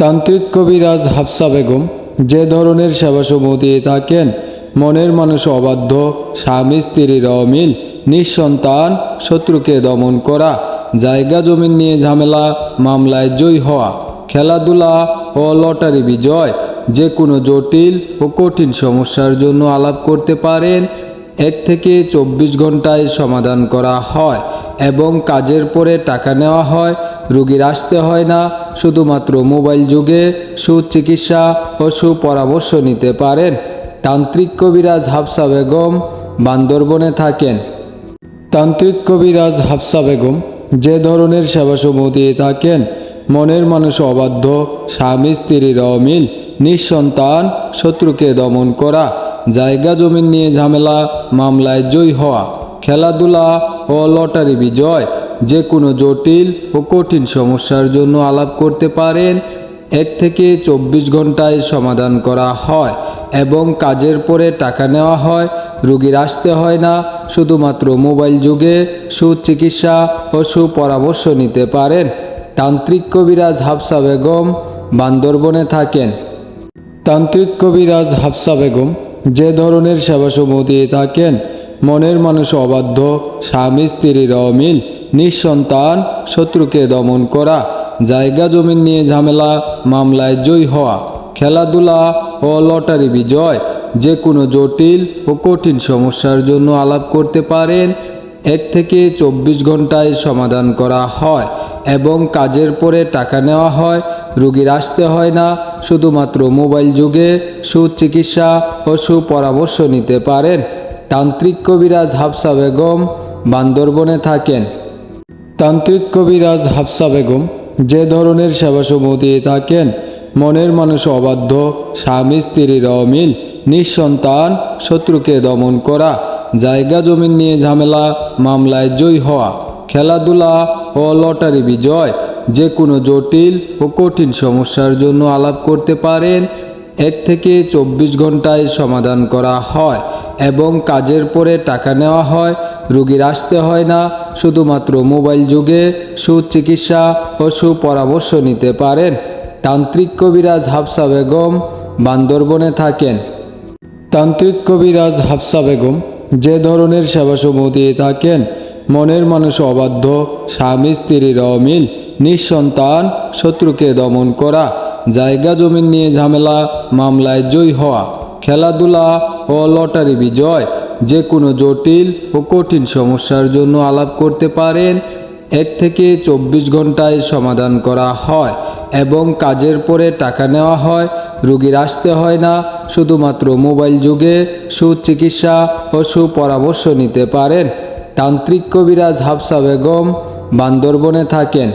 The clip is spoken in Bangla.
তান্ত্রিক কবিরাজ হাফসা বেগম যে ধরনের সেবাসমূহ দিয়ে থাকেন, মনের মানুষ অবাধ্য, স্বামী স্ত্রীর অমিল নিঃসন্তান, শত্রুকে দমন করা, জায়গা জমিন নিয়ে ঝামেলা, মামলায় জয়ী হওয়া, খেলাধুলা ও লটারি বিজয়, যে কোনো জটিল ও কঠিন সমস্যার জন্য আলাপ করতে পারেন, এক থেকে চব্বিশ ঘন্টায় সমাধান করা হয়। এবং কাজের পরে টাকা নেওয়া হয়, রুগীর আসতে হয় না, শুধুমাত্র মোবাইল যুগে সুচিকিৎসা ও সুপরামর্শ নিতে পারেন। তান্ত্রিক কবিরাজ হাফসা বেগম বান্দরবনে থাকেন। তান্ত্রিক কবিরাজ হাফসা বেগম যে ধরনের সেবাসমূহ দিয়ে থাকেন, মনের মানুষ অবাধ্য, স্বামী স্ত্রীর অমিল নিঃসন্তান, শত্রুকে দমন করা, জায়গা জমিন নিয়ে ঝামেলা, মামলায় জয়ী হওয়া, খেলাধুলা ও লটারি বিজয়, যে কোনো জটিল ও কঠিন সমস্যার জন্য আলাপ করতে পারেন। এক থেকে চব্বিশ ঘন্টায় সমাধান করা হয় এবং কাজের পরে টাকা নেওয়া হয়, রুগীর আসতে হয় না, শুধুমাত্র মোবাইল যুগে সুচিকিৎসা ও সুপরামর্শ নিতে পারেন। তান্ত্রিক কবিরাজ হাফসা বেগম বান্দরবনে থাকেন। তান্ত্রিক কবিরাজ হাফসা বেগম যে ধরনের সেবাসমূহ দিয়ে থাকেন মনের মানুষ অবাধ্য, স্বামী স্ত্রীর অমিল, নিঃসন্তান, শত্রুকে দমন করা, জায়গা জমিন নিয়ে ঝামেলা, মামলায় জয়ী হওয়া, খেলাধুলা ও লটারি বিজয়, যে কোনো জটিল ও কঠিন সমস্যার জন্য আলাপ করতে পারেন, এক থেকে চব্বিশ ঘন্টায় সমাধান করা হয় এবং কাজের পরে টাকা নেওয়া হয়, রুগীর আসতে হয় না, শুধুমাত্র মোবাইল যুগে সুচিকিৎসা ও সুপরামর্শ নিতে পারেন। হয় হয় হয় তান্ত্রিক কবিরাজ হাফসা বেগম বান্দরবনে থাকেন। তান্ত্রিক কবিরাজ হাফসা বেগম যে ধরনের সেবাসমূহ দিয়ে থাকেন, মনের মানুষ অবাধ্য, স্বামী স্ত্রীর অমিল নিঃসন্তান, শত্রুকে দমন করা, জায়গা জমিন নিয়ে ঝামেলা, মামলায় জয়ী হওয়া, খেলাধুলা ও লটারি বিজয়, যে কোনো জটিল ও কঠিন সমস্যার জন্য আলাপ করতে পারেন এক থেকে চব্বিশ ঘন্টায় সমাধান করা হয় এবং কাজের পরে টাকা নেওয়া হয়, রুগীর আসতে হয় না, শুধুমাত্র মোবাইল যুগে সুচিকিৎসা ও সুপরামর্শ নিতে পারেন। তান্ত্রিক কবিরাজ হাফসা বেগম বান্দরবনে থাকেন। তান্ত্রিক কবিরাজ হাফসা বেগম যে ধরনের সেবাসমূহ দিয়ে থাকেন, মনের মানুষ অবাধ্য, স্বামী স্ত্রীর অমিল, নিঃসন্তান, শত্রুকে দমন করা, জায়গা জমিন নিয়ে ঝামেলা মামলায় জয়ী হওয়া, খেলাধুলা ও লটারি বিজয় যে কোনো জটিল ও কঠিন সমস্যার জন্য আলাপ করতে পারেন। এক থেকে চব্বিশ ঘন্টায় সমাধান করা হয় এবং কাজের পরে টাকা নেওয়া হয়, রুগীর আসতে হয় না, শুধুমাত্র মোবাইল যুগে সুচিকিৎসা ও সুপরামর্শ নিতে পারেন। তান্ত্রিক কবিরাজ হাফসা বেগম বান্দরবনে থাকেন।